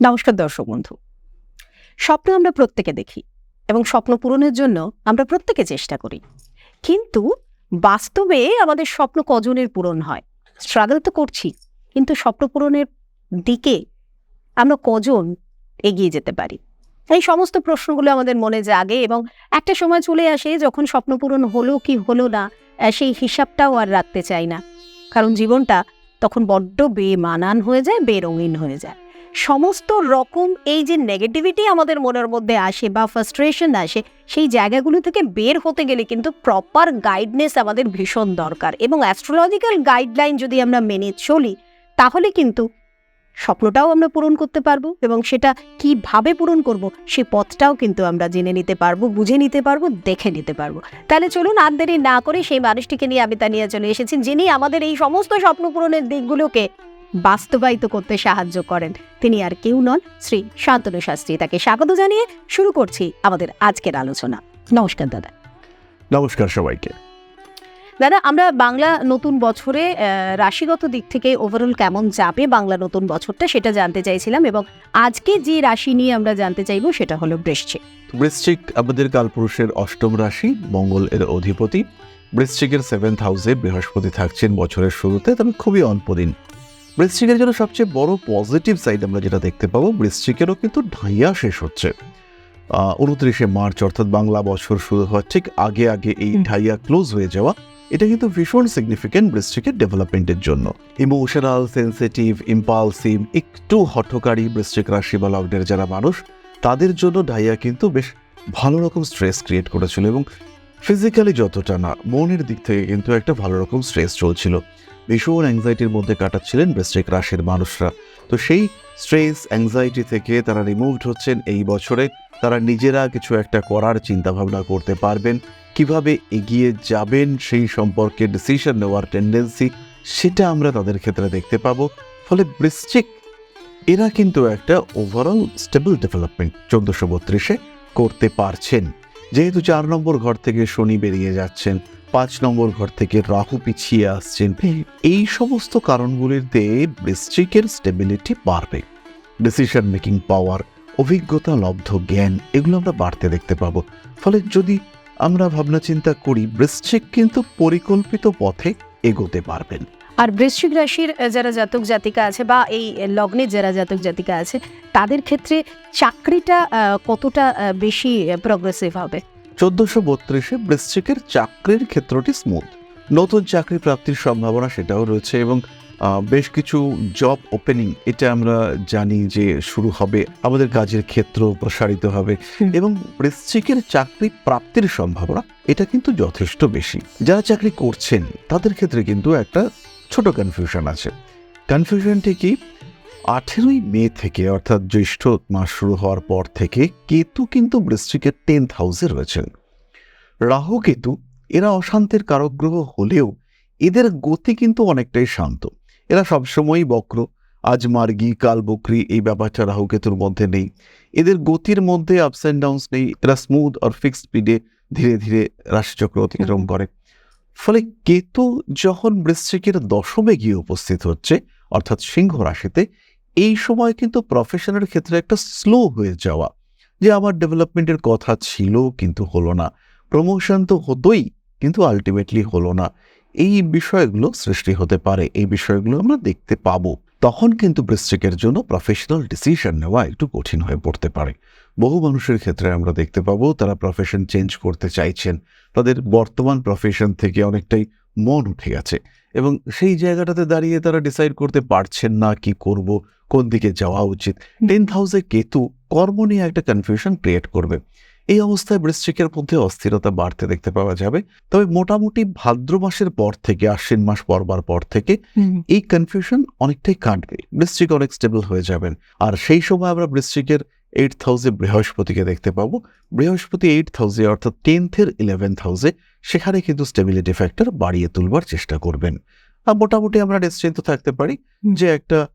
নমস্কার দর্শক বন্ধু। স্বপ্ন আমরা প্রত্যেকে দেখি এবং স্বপ্ন পূরণের জন্য আমরা প্রত্যেকে চেষ্টা করি। কিন্তু বাস্তবে আমাদের স্বপ্ন কজনের পূরণ হয়? স্ট্রাগল তো করছি, কিন্তু স্বপ্ন পূরণের দিকে আমরা কজন এগিয়ে যেতে পারি? এই সমস্ত প্রশ্নগুলো আমাদের মনে জাগে এবং একটা সময় চলে আসে যখন স্বপ্ন পূরণ হলো কি হলো না সেই হিসাবটাও আর রাখতে চাই না। কারণ জীবনটা তখন বড্ড বেমানান হয়ে যায়, বেরঙিন হয়ে যায়। সমস্ত রকম এই যে নেগেটিভিটি আমাদের মনের মধ্যে আসে বা ফার্স্ট্রেশন আসে, সেই জায়গাগুলো থেকে বের হতে গেলে কিন্তু প্রপার গাইডনেস আমাদের ভীষণ দরকার। এবং অ্যাস্ট্রোলজিক্যাল গাইডলাইন যদি আমরা মেনে চলি, তাহলে কিন্তু স্বপ্নটাও আমরা পূরণ করতে পারব এবং সেটা কীভাবে পূরণ করব সেই পথটাও কিন্তু আমরা জেনে নিতে পারব, বুঝে নিতে পারব, দেখে নিতে পারব। তাহলে চলুন আর দেরি না করে সেই মানুষটিকে নিয়ে আমি তা নিয়ে চলে এসেছি, যিনি আমাদের এই সমস্ত স্বপ্ন পূরণের দিকগুলোকে বাস্তবায়িত করতে সাহায্য করেন। তিনি আর কেউ নন শ্রী শান্তনু শাস্ত্রী। তাকে স্বাগত জানিয়ে শুরু করছি আমাদের আজকের আলোচনা। নমস্কার দাদা। নমস্কার সবাইকে। দাদা আমরা বাংলা নতুন বছরে রাশিগত দিক থেকে ওভারঅল কেমন যাবে বাংলা নতুন বছরটা সেটা জানতে চাইছিলাম এবং আজকে যে রাশি নিয়ে আমরা জানতে চাইব সেটা হলো বৃশ্চিক। বৃশ্চিক আমাদের কালপুরুষের অষ্টম রাশি মঙ্গল এর অধিপতি। বৃশ্চিকের সেভেন্থ হাউসে বৃহস্পতি থাকছেন বছরের শুরুতে তবে খুবই অল্প দিন। বৃশ্চিকের জন্য সবচেয়ে বড় পজিটিভ সাইড আমরা যেটা দেখতে পাবো বৃশ্চিকেরও কিন্তু ঢাইয়া শেষ হচ্ছে। উনত্রিশে মার্চ অর্থাৎ বাংলা বছর শুরু হওয়ার ঠিক আগে আগে এই ঢাইয়া ক্লোজ হয়ে যাওয়া এটা কিন্তু ভীষণ সিগনিফিকেন্ট বৃশ্চিকের ডেভেলপমেন্টের জন্য। ইমোশনাল সেন্সিটিভ ইম্পালসিভ একটু হঠকারী বৃশ্চিক রাশি বা লগ্নের যারা মানুষ তাদের জন্য ডাইয়া কিন্তু বেশ ভালো রকম স্ট্রেস ক্রিয়েট করেছিল এবং ফিজিক্যালি যতটা না মনের দিক থেকে কিন্তু একটা ভালো রকম স্ট্রেস চলছিল। ভীষণ অ্যাংজাইটির মধ্যে কাটাচ্ছিলেন বৃশ্চিক রাশির মানুষরা। তো সেই স্ট্রেস অ্যাংজাইটি থেকে তারা রিমুভড হচ্ছেন এই বছরে। তারা নিজেরা কিছু একটা করার চিন্তাভাবনা করতে পারবেন। কীভাবে এগিয়ে যাবেন সেই সম্পর্কে ডিসিশন নেওয়ার টেন্ডেন্সি সেটা আমরা তাদের ক্ষেত্রে দেখতে পাবো। ফলে বৃশ্চিক এরা কিন্তু একটা ওভারঅল স্টেবল ডেভেলপমেন্ট চোদ্দশো বত্রিশে করতে পারছেন। যেহেতু চার নম্বর ঘর থেকে শনি বেরিয়ে যাচ্ছেন পাঁচ নম্বর ঘর থেকে রাহু পিছিয়ে আসছেন। এই সমস্ত কারণগুলিতে বৃশ্চিকের স্টেবিলিটি বাড়বে। ডিসিশন মেকিং পাওয়ার অভিজ্ঞতা, লব্ধ জ্ঞান, এগুলো আমরা বাড়তে দেখতে পাবো। ফলে যদি আমরা ভাবনা চিন্তা করি বৃশ্চিক কিন্তু পরিকল্পিত পথে এগোতে পারবেন। আর বৃশ্চিক রাশির যারা জাতক জাতিকা আছে বা এই লগ্নের যারা জাতক জাতিকা আছে, তাদের ক্ষেত্রে চাকরিটা কতটা বেশি প্রগ্রেসিভ হবে? চোদ্দশো বত্রিশে বৃশ্চিকের চাকরির ক্ষেত্রটি স্মুথ নতুন চাকরি প্রাপ্তির সম্ভাবনা সেটাও রয়েছে এবং বেশ কিছু জব ওপেনিং এটা আমরা জানি যে শুরু হবে আমাদের কাজের ক্ষেত্র প্রসারিত হবে এবং বৃশ্চিকের চাকরি প্রাপ্তির সম্ভাবনা এটা কিন্তু যথেষ্ট বেশি। যারা চাকরি করছেন তাদের ক্ষেত্রে কিন্তু একটা ছোট কনফিউশন আছে। কনফিউশনটি কি? আঠেরোই মে থেকে অর্থাৎ জ্যৈষ্ঠ মাস শুরু হওয়ার পর থেকে কেতু কিন্তু বৃশ্চিকের টেন্থ হাউসে রয়েছেন। রাহু কেতু এরা অশান্তের কারক গ্রহ হলেও এদের গতি কিন্তু অনেকটাই শান্ত। এরা সবসময়ই বক্র। আজ মার্গী, কাল বকরি এই ব্যাপারটা রাহু কেতুর মধ্যে নেই। এদের গতির মধ্যে আপস অ্যান্ড ডাউনস নেই। এরা স্মুথ আর ফিক্সড স্পিডে ধীরে ধীরে রাশিচক্র অতিক্রম করে। ফলে কেতু যখন বৃশ্চিকের দশমে গিয়ে উপস্থিত হচ্ছে, অর্থাৎ সিংহ রাশিতে এই সময় কিন্তু প্রফেশনের ক্ষেত্রে একটা স্লো হয়ে যাওয়া। যে আমার ডেভেলপমেন্টের কথা ছিল কিন্তু হলো না। প্রমোশন তো হতোই কিন্তু আলটিমেটলি হলো না। এই বিষয়গুলো সৃষ্টি হতে পারে, এই বিষয়গুলো আমরা দেখতে পাবো। তখন কিন্তু বৃশ্চিকের জন্য প্রফেশনাল ডিসিশন নেওয়া একটু কঠিন হয়ে পড়তে পারে। বহু মানুষের ক্ষেত্রে আমরা দেখতে পাবো, তারা প্রফেশন চেঞ্জ করতে চাইছেন। তাদের বর্তমান প্রফেশন থেকে অনেকটাই মন উঠে গেছে। এবং সেই জায়গাটাতে দাঁড়িয়ে তারা ডিসাইড করতে পারছেন না কি করব। কোন দিকে যাওয়া উচিত? টেন হাউসে কেতু কর্ম নিয়ে একটা কনফিউশন ক্রিয়েট করবে। এই অবস্থায় বৃশ্চিকের মধ্যে অস্থিরতা বাড়তে দেখতে পাওয়া যাবে। তবে মোটামুটি ভাদ্র মাসের পর থেকে আশ্বিন মাস পরবার পর থেকে এই কনফিউশন অনেকটাই কাটবে। বৃশ্চিক অনেক স্টেবল হয়ে যাবেন। আর সেই সময় আমরা বৃশ্চিকের এইট হাউসে বৃহস্পতিকে দেখতে পাবো। বৃহস্পতি এইট হাউসে অর্থাৎ টেন্থের ইলেভেন্থ হাউসে সেখানে কিন্তু স্টেবিলিটি ফ্যাক্টর বাড়িয়ে তুলবার চেষ্টা করবেন। আর মোটামুটি আমরা নিশ্চিন্ত থাকতে পারি যে একটা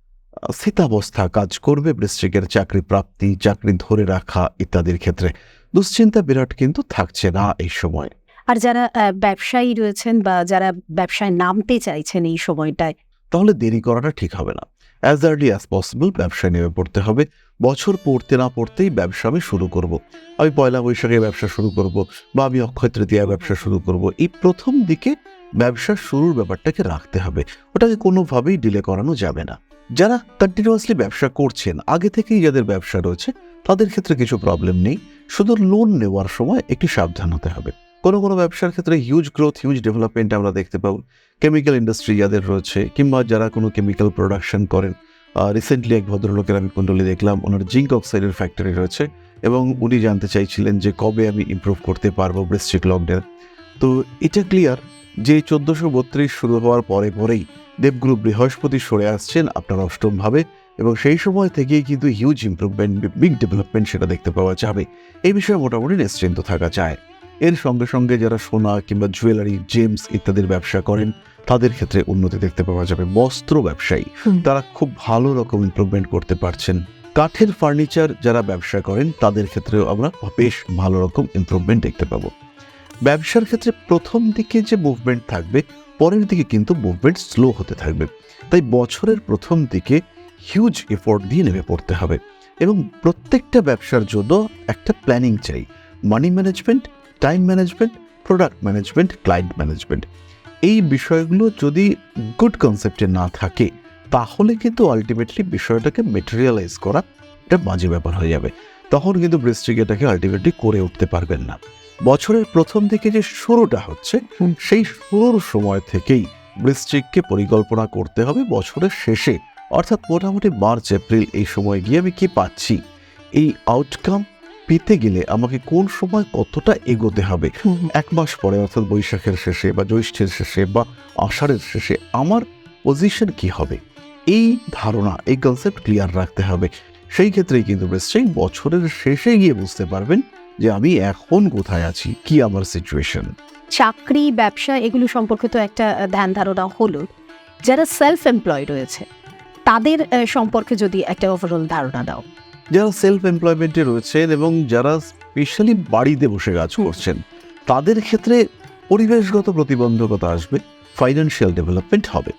স্থিতাবস্থা কাজ করবে বৃশ্চিকের চাকরি প্রাপ্তি চাকরি ধরে রাখা ইত্যাদির ক্ষেত্রে। দুশ্চিন্তা বিরাট কিন্তু থাকছে না এই সময়। আর যারা ব্যবসায়ী রয়েছেন বা যারা ব্যবসায় নামতে চাইছেন এই সময়টায় তাহলে দেরি করাটা ঠিক হবে না। অ্যাজ আর্লি অ্যাজ পসিবল ব্যবসায় নেমে পড়তে হবে। বছর পড়তে না পড়তেই ব্যবসা আমি শুরু করব। আমি পয়লা বৈশাখে ব্যবসা শুরু করব বা আমি অক্ষয় তৃতীয়া ব্যবসা শুরু করব। এই প্রথম দিকে ব্যবসা শুরুর ব্যাপারটাকে রাখতে হবে। ওটাকে কোনোভাবেই ডিলে করানো যাবে না। যারা কন্টিনিউয়াসলি ব্যবসা করছেন, আগে থেকেই যাদের ব্যবসা রয়েছে, তাদের ক্ষেত্রে কিছু প্রবলেম নেই। শুধু লোন নেওয়ার সময় একটু সাবধান হতে হবে। কোনো কোনো ব্যবসার ক্ষেত্রে হিউজ গ্রোথ হিউজ ডেভেলপমেন্ট আমরা দেখতে পাবো। কেমিক্যাল ইন্ডাস্ট্রি যাদের রয়েছে, কিংবা যারা কোনো কেমিক্যাল প্রোডাকশন করেন রিসেন্টলি এক ভদ্রলোকের আমি কুণ্ডলী দেখলাম, ওনার জিঙ্ক অক্সাইডের ফ্যাক্টরি রয়েছে, এবং উনি জানতে চাইছিলেন যে কবে আমি ইমপ্রুভ করতে পারব বৃশ্চিক লকডাউন তো এটা ক্লিয়ার যে চোদ্দোশো বত্রিশ শুরু হওয়ার পরে পরেই দেবগুরু বৃহস্পতি সরে আসছেন আপনার অষ্টম ভাবে এবং সেই সময় থেকেই কিন্তু হিউজ ইমপ্রুভমেন্ট বিগ ডেভেলপমেন্ট সেটা দেখতে পাওয়া যাবে। এই বিষয়ে মোটামুটি নিশ্চিন্ত থাকা যায়। এর সঙ্গে সঙ্গে যারা সোনা কিংবা জুয়েলারি জেমস ইত্যাদির ব্যবসা করেন তাদের ক্ষেত্রে উন্নতি দেখতে পাওয়া যাবে। বস্ত্র ব্যবসায়ী তারা খুব ভালো রকম ইমপ্রুভমেন্ট করতে পারছেন। কাঠের ফার্নিচার যারা ব্যবসা করেন তাদের ক্ষেত্রেও আমরা বেশ ভালো রকম ইমপ্রুভমেন্ট দেখতে পাবো। ব্যবসার ক্ষেত্রে প্রথম দিকে যে মুভমেন্ট থাকবে পরের দিকে কিন্তু মুভমেন্ট স্লো হতে থাকবে। তাই বছরের প্রথম দিকে হিউজ এফোর্ট দিয়ে নেমে পড়তে হবে এবং প্রত্যেকটা ব্যবসার জন্য একটা প্ল্যানিং চাই। Money management time management product management client management এই বিষয়গুলো যদি গুড কনসেপ্টে না থাকে, তাহলে কিন্তু আলটিমেটলি বিষয়টাকে মেটেরিয়ালাইজ করা এটা বাজে ব্যাপার হয়ে যাবে। তখন কিন্তু বৃষ্টিক এটাকে আলটিমেটলি করে উঠতে পারবেন না। বছরের প্রথম দিকে যে শুরুটা হচ্ছে সেই শুরুর সময় থেকেই বৃশ্চিককে পরিকল্পনা করতে হবে বছরের শেষে। অর্থাৎ মোটামুটি মার্চ এপ্রিল এই সময় গিয়ে আমি কি পাচ্ছি? এই আউটকাম পেতে গেলে আমাকে কোন সময় কতটা এগোতে হবে? এক মাস পরে অর্থাৎ বৈশাখের শেষে বা জ্যৈষ্ঠের শেষে বা আষাঢ়ের শেষে আমার পজিশন কি হবে? এই ধারণা এই কনসেপ্ট ক্লিয়ার রাখতে হবে। সেই ক্ষেত্রেই কিন্তু বৃশ্চিক বছরের শেষে গিয়ে বুঝতে পারবেন যে আমি এখন কোথায় আছি? কি আমার সিচুয়েশন চাকরি ব্যবসা এগুলো সম্পর্কে তো একটা ধ্যান ধারণা হলো। যারা সেলফ এমপ্লয় রয়েছে তাদের সম্পর্কে যদি একটা ওভারঅল ধারণা দাও। যারা সেলফ এমপ্লয়মেন্টে রয়েছেন এবং যারা স্পেশালি বাড়িতে বসে কাজ করছেন তাদের ক্ষেত্রে পরিবেশগত প্রতিবন্ধকতা আসবে ফাইন্যান্সিয়াল ডেভেলপমেন্ট হবে।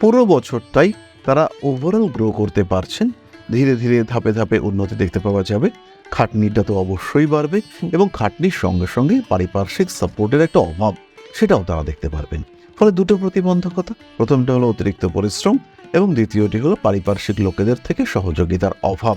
পুরো বছরটাই তারা ওভারঅল গ্রো করতে পারছেন ধীরে ধীরে ধাপে ধাপে উন্নতি দেখতে পাওয়া যাবে। খাটনিটা তো অবশ্যই বাড়বে এবং খাটনির সঙ্গে সঙ্গে পারিপার্শ্বিক সাপোর্টের একটা অভাব সেটাও তারা দেখতে পারবেন। ফলে দুটো প্রতিবন্ধকতা, প্রথমটা হলো অতিরিক্ত পরিশ্রম এবং দ্বিতীয়টি হলো পারিপার্শ্বিক লোকেদের থেকে সহযোগিতার অভাব।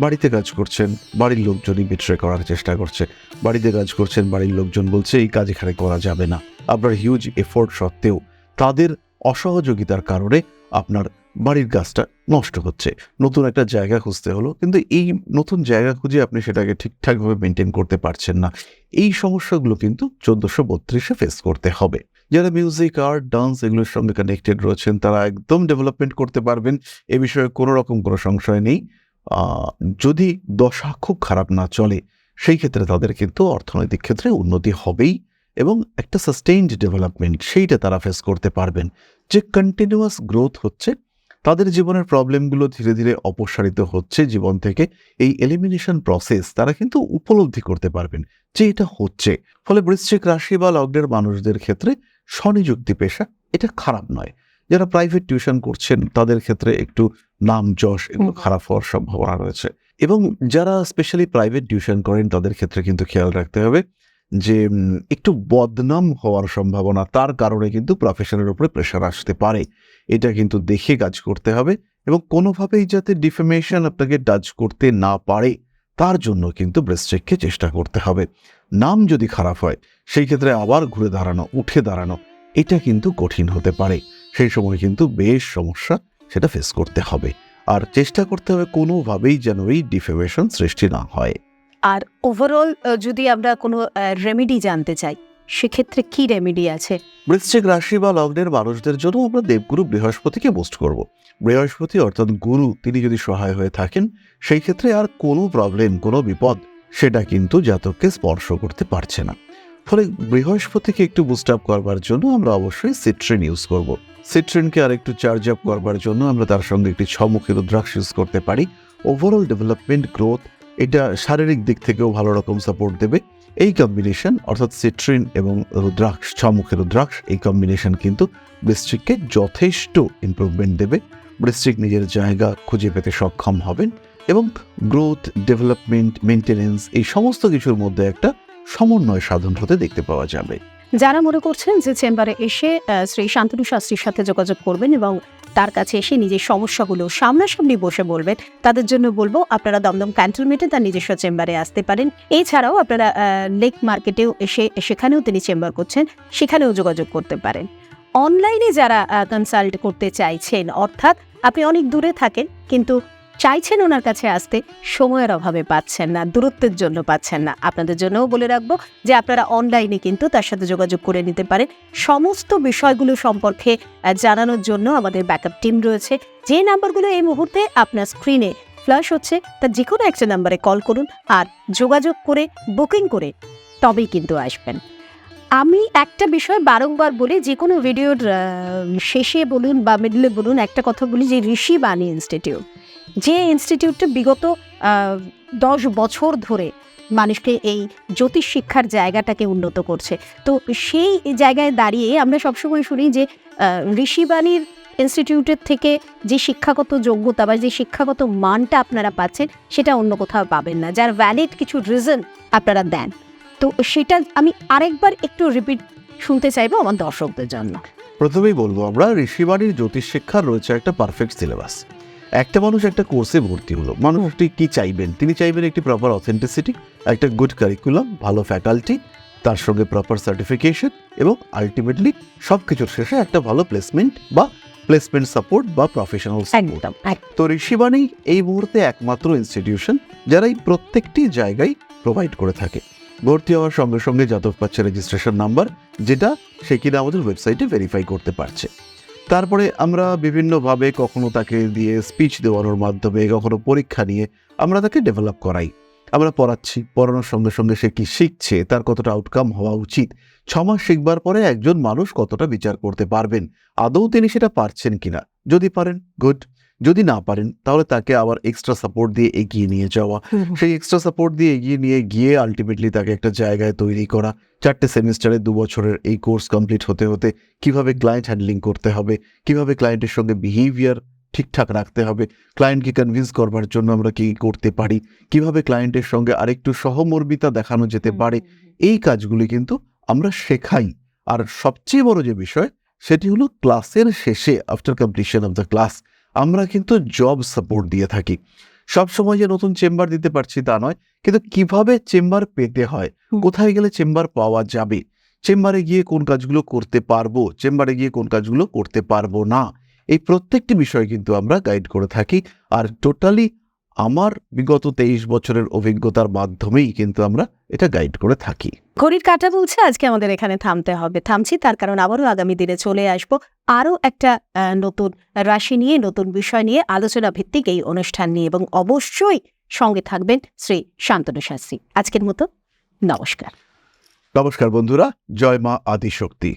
বাড়িতে কাজ করছেন, বাড়ির লোকজনই বিট্রে করার চেষ্টা করছে। বাড়িতে কাজ করছেন, বাড়ির লোকজন বলছে, এই কাজ এখানে করা যাবে না। আপনার হিউজ এফোর্ট সত্ত্বেও তাদের অসহযোগিতার কারণে আপনার বাড়ির গাছটা নষ্ট হচ্ছে। নতুন একটা জায়গা খুঁজতে হলো, কিন্তু এই নতুন জায়গা খুঁজে আপনি সেটাকে ঠিকঠাকভাবে মেনটেন করতে পারছেন না। এই সমস্যাগুলো কিন্তু চোদ্দোশো বত্রিশে ফেস করতে হবে। যারা মিউজিক আর্ট ডান্স এগুলোর সঙ্গে কানেক্টেড রয়েছেন, তারা একদম ডেভেলপমেন্ট করতে পারবেন। এ বিষয়ে কোনো রকম কোনো সংশয় নেই। যদি দশা খুব খারাপ না চলে, সেই ক্ষেত্রে তাদের কিন্তু অর্থনৈতিক ক্ষেত্রে উন্নতি হবেই এবং একটা সাস্টেইনড ডেভেলপমেন্ট সেইটা তারা ফেস করতে পারবেন। যে কন্টিনিউয়াস গ্রোথ হচ্ছে তাদের জীবনের প্রবলেমগুলো ধীরে ধীরে অপসারিত হচ্ছে জীবন থেকে। এই এলিমিনেশন প্রসেস তারা কিন্তু উপলব্ধি করতে পারবেন যে এটা হচ্ছে। ফলে বৃশ্চিক রাশি বা লগ্নের মানুষদের ক্ষেত্রে স্বনিযুক্তি পেশা এটা খারাপ নয়। যারা প্রাইভেট টিউশন করছেন তাদের ক্ষেত্রে একটু নাম যশ এগুলো খারাপ হওয়ার সম্ভাবনা রয়েছে। এবং যারা স্পেশালি প্রাইভেট টিউশন করেন তাদের ক্ষেত্রে কিন্তু খেয়াল রাখতে হবে যে একটু বদনাম হওয়ার সম্ভাবনা, তার কারণে কিন্তু প্রফেশনের উপরে প্রেশার আসতে পারে। এটা কিন্তু দেখে কাজ করতে হবে এবং কোনোভাবেই যাতে ডিফেমেশন আপনাকে টাচ করতে না পারে, তার জন্য কিন্তু ব্রেস্ট্রেককে চেষ্টা করতে হবে। নাম যদি খারাপ হয়, সেই ক্ষেত্রে আবার ঘুরে দাঁড়ানো, উঠে দাঁড়ানো, এটা কিন্তু কঠিন হতে পারে। সেই সময় কিন্তু বেশ সমস্যা সেটা ফেস করতে হবে। আর চেষ্টা করতে হবে কোনোভাবেই যেন এই ডিফেমেশন সৃষ্টি না হয়। আর ওভারঅল যদি আমরা কোনো রেমেডি জানতে চাই, সেক্ষেত্রে কি রেমেডি আছে? বৃশ্চিক রাশি বা লগ্নের মানুষদের জন্য আমরা দেবগুরু বৃহস্পতিকে বোস্ট করব। বৃহস্পতি অর্থাৎ গুরু, তিনি যদি সহায় হয়ে থাকেন, সেই ক্ষেত্রে আর কোনো প্রবলেম কোনো বিপদ, সেটা কিন্তু জাতককে স্পর্শ করতে পারছে না। ফলে বৃহস্পতিকে একটু বুস্ট আপ করবার জন্য আমরা অবশ্যই সিট্রিন ইউজ করব। সিট্রিনকে আর একটু চার্জ আপ করবার জন্য আমরা তার সঙ্গে একটি ছমুখী রুদ্রাক্ষ ইউজ করতে পারি। ওভারঅল ডেভেলপমেন্ট গ্রোথ এটা শারীরিক দিক থেকেও ভালো রকম সাপোর্ট দেবে। এই কম্বিনেশন অর্থাৎ সিট্রিন এবং রুদ্রাক্ষ ছমুখী রুদ্রাক্ষ, এই কম্বিনেশন কিন্তু বৃশ্চিককে যথেষ্ট ইমপ্রুভমেন্ট দেবে। বৃশ্চিক নিজের জায়গা খুঁজে পেতে সক্ষম হবেন এবং গ্রোথ ডেভেলপমেন্ট মেনটেনেন্স এই সমস্ত কিছুর মধ্যে একটা সমন্বয় সাধন হতে দেখতে পাওয়া যাবে। যারা মনে করছেন যে চেম্বারে এসে শ্রী শান্তনু শাস্ত্রীর সাথে যোগাযোগ করবেন এবং তার কাছে এসে নিজের সমস্যাগুলো সামনাসামনি বসে বলবেন, তাদের জন্য বলব আপনারা দমদম ক্যান্টনমেন্টে তার নিজস্ব চেম্বারে আসতে পারেন। এছাড়াও আপনারা লেক মার্কেটেও এসে, সেখানেও তিনি চেম্বার করছেন, সেখানেও যোগাযোগ করতে পারেন। অনলাইনে যারা কনসাল্ট করতে চাইছেন, অর্থাৎ আপনি অনেক দূরে থাকেন, কিন্তু চাইছেন ওনার কাছে আসতে, সময়ের অভাবে পাচ্ছেন না, দূরত্বের জন্য পাচ্ছেন না। আপনাদের জন্যও বলে রাখব যে আপনারা অনলাইনে কিন্তু তার সাথে যোগাযোগ করে নিতে পারেন। সমস্ত বিষয়গুলো সম্পর্কে জানানোর জন্য আমাদের ব্যাকআপ টিম রয়েছে। যে নাম্বারগুলো এই মুহূর্তে আপনার স্ক্রিনে ফ্ল্যাশ হচ্ছে তার যে কোনো একটা নাম্বারে কল করুন আর যোগাযোগ করে বুকিং করে তবেই কিন্তু আসবেন। আমি একটা বিষয় বারংবার বলি যে কোনো ভিডিওর শেষে বলুন বা মিডলে বলুন, একটা কথা বলি যে ঋষি বাণী ইনস্টিটিউট যে ইনস্টিটিউটটা বিগত দশ বছর ধরে মানুষকে এই জ্যোতিষ শিক্ষার জায়গাটাকে উন্নত করছে। তো সেই জায়গায় দাঁড়িয়ে আমরা সবসময় শুনি যে ঋষিবাণীর ইনস্টিটিউটের থেকে যে শিক্ষাগত যোগ্যতা বা যে শিক্ষাগত মানটা আপনারা পাচ্ছেন, সেটা অন্য কোথাও পাবেন না। যার ভ্যালিড কিছু রিজন আপনারা দেন। তো সেটা আমি আরেকবার একটু রিপিট শুনতে চাইব আমার দর্শকদের জন্য। প্রথমেই বলব আমরা ঋষিবাণীর জ্যোতিষ শিক্ষার রয়েছে একটা পারফেক্ট সিলেবাস একটা মানুষ একটা কোর্সে ভর্তি হলো। মানুষটি কি চাইবেন? তিনি চাইবেন একটি প্রপার অথেন্টিসিটি একটা গুড কারিকুলাম ভালো ফ্যাকাল্টি তার সঙ্গে প্রপার সার্টিফিকেশন এবং আলটিমেটলি সব কিছুর শেষে একটা ভালো প্লেসমেন্ট বা প্লেসমেন্ট সাপোর্ট বা প্রফেশনাল সাপোর্ট তো ঋষিবাণী এই মুহূর্তে একমাত্র ইনস্টিটিউশন যারা এই প্রত্যেকটি জায়গায় প্রোভাইড করে থাকে। ভর্তি হওয়ার সঙ্গে সঙ্গে জাতক পাচ্ছে রেজিস্ট্রেশন নাম্বার যেটা সে কিনা আমাদের ওয়েবসাইটে ভেরিফাই করতে পারছে। তারপরে আমরা বিভিন্নভাবে কখনো তাকে দিয়ে স্পিচ দেওয়ানোর মাধ্যমে, কখনো পরীক্ষা নিয়ে আমরা তাকে ডেভেলপ করাই। আমরা পড়াচ্ছি, পড়ানোর সঙ্গে সঙ্গে সে কি শিখছে, তার কতটা আউটকাম হওয়া উচিত। ছ মাস শিখবার পরে একজন মানুষ কতটা বিচার করতে পারবেন, আদৌ তিনি সেটা পারছেন কিনা? যদি পারেন গুড যদি না পারেন তাহলে তাকে আবার এক্সট্রা সাপোর্ট দিয়ে এগিয়ে নিয়ে যাওয়া। সেই এক্সট্রা সাপোর্ট দিয়ে এগিয়ে নিয়ে গিয়ে আলটিমেটলি তাকে একটা জায়গায় তৈরি করা। চারটে সেমিস্টারে দু বছরের এই কোর্স কমপ্লিট হতে হতে কীভাবে ক্লায়েন্ট হ্যান্ডলিং করতে হবে কীভাবে ক্লায়েন্টের সঙ্গে বিহেভিয়ার ঠিকঠাক রাখতে হবে ক্লায়েন্টকে কনভিন্স করবার জন্য আমরা কী করতে পারি কীভাবে ক্লায়েন্টের সঙ্গে আরেকটু সহমর্মিতা দেখানো যেতে পারে এই কাজগুলি কিন্তু আমরা শেখাই। আর সবচেয়ে বড় যে বিষয় সেটি হলো ক্লাসের শেষে after completion of the class আমরা কিন্তু জব সাপোর্ট দিয়ে থাকি। সবসময় যে নতুন চেম্বার দিতে পারছি তা নয় কিন্তু কীভাবে চেম্বার পেতে হয়? কোথায় গেলে চেম্বার পাওয়া যাবে? চেম্বারে গিয়ে কোন কাজগুলো করতে পারব? চেম্বারে গিয়ে কোন কাজগুলো করতে পারব না? এই প্রত্যেকটি বিষয় কিন্তু আমরা গাইড করে থাকি। আর টোটালি আমার বিগত তেইশ বছরের অভিজ্ঞতার মাধ্যমেই কিন্তু আমরা এটা গাইড করে থাকি। ঘড়ির কাটা বলছে আজকে আমাদের এখানে থামতে হবে। থামছি তার কারণ আবারও আগামী দিনে চলে আসব। আরও একটা নতুন রাশি নিয়ে নতুন বিষয় নিয়ে আলোচনা ভিত্তিক এই অনুষ্ঠান নিয়ে এবং অবশ্যই সঙ্গে থাকবেন শ্রী শান্তনু শাস্ত্রী। আজকের মতো নমস্কার। নমস্কার বন্ধুরা জয় মা আদিশক্তি।